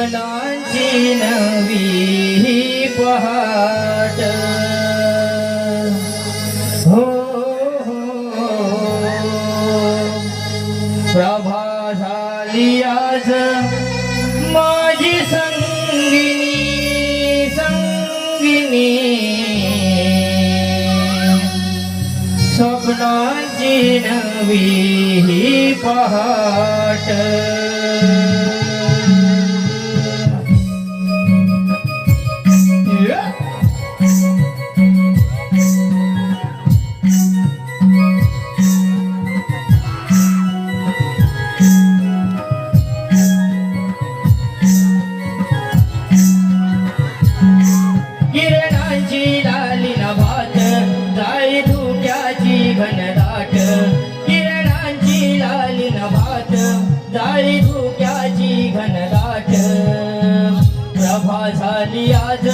स्वप्नांची नवी पहाट हो हो प्रभा झाली आज माझी संगिनी संगिनी स्वप्नाची जाई धुक्याची घनदाट. प्रभा झाली आज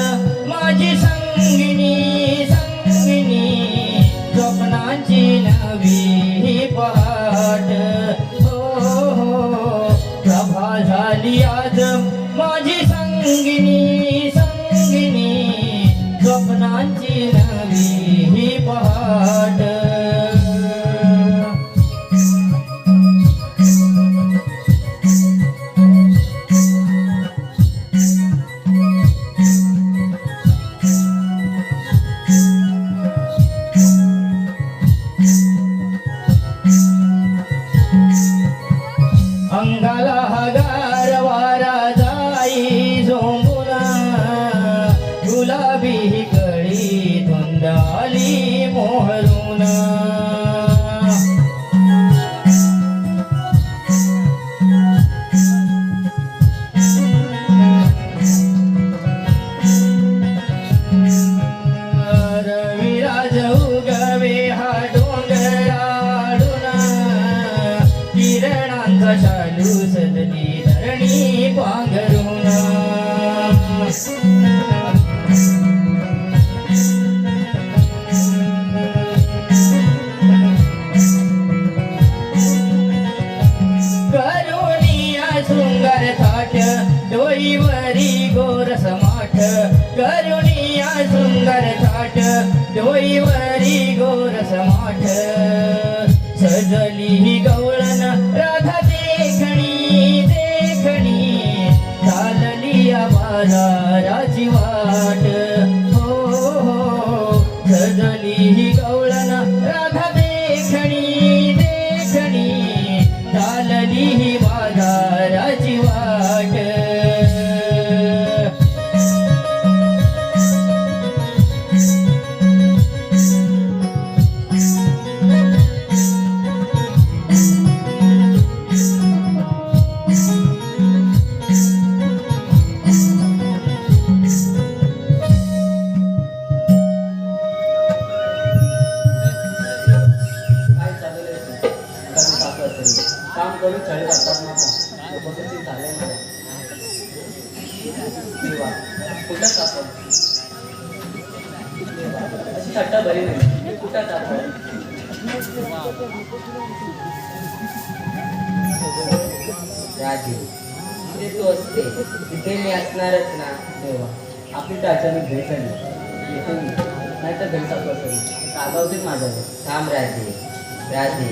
माझी संगिनी संगिनी. स्वप्नांची नवी ही पहाट. हो हो, हो. प्रभा झाली आज माझी संगिनी संगिनी. डोंगर शृंगार थाट डोईवरी गोर समाठ करुणिया सुंदर थाट डोईवरी गोर समाठ. सजली गौ काम करून शाळेत असतात ना आता. लोकांचं देवा, कुठं सापड? अशी थट्टा बरी नाही. कुठं सापड? राजीव तिथे तू असते. तिथे मी असणारच ना. देवा, आपली तर अचानक भेट झाली. येते मी. नाही तर घरी सापड तरी माझ्यावर. थांब राजे राजे.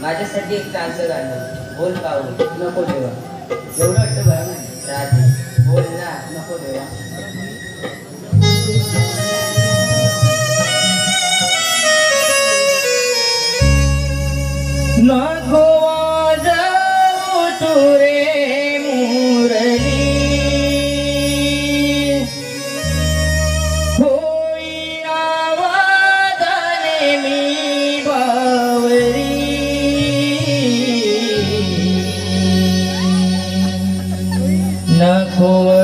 माझ्यासाठी एक चांगलं गाणं बोल पाऊल. नको देवा. एवढं वाटतं बरं नाही. बोल ना. नको देवा. नको